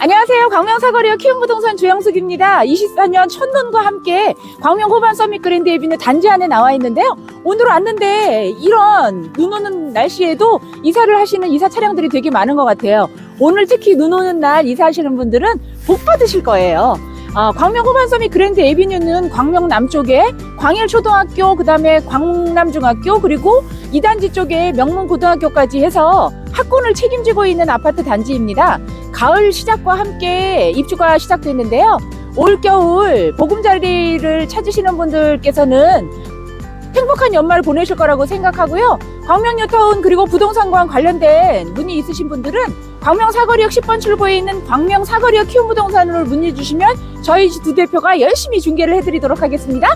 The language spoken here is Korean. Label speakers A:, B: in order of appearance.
A: 안녕하세요. 광명 사거리와 키움 부동산 주영숙입니다. 24년 첫눈과 함께 광명 호반 서밋 그랜드 에비뉴 단지 안에 나와 있는데요. 오늘 왔는데 이런 눈 오는 날씨에도 이사를 하시는 이사 차량들이 되게 많은 것 같아요. 오늘 특히 눈 오는 날 이사하시는 분들은 복 받으실 거예요. 아, 광명 호반 서밋 그랜드 에비뉴는 광명 남쪽에 광일초등학교, 그 다음에 광남중학교, 그리고 이단지 쪽에 명문고등학교까지 해서 학군을 책임지고 있는 아파트 단지입니다. 가을 시작과 함께 입주가 시작됐는데요. 올겨울 보금자리를 찾으시는 분들께서는 행복한 연말 보내실 거라고 생각하고요. 광명뉴타운 그리고 부동산과 관련된 문의 있으신 분들은 광명 사거리역 10번 출구에 있는 광명 사거리역 키움 부동산으로 문의 주시면 저희 두 대표가 열심히 중개를 해드리도록 하겠습니다.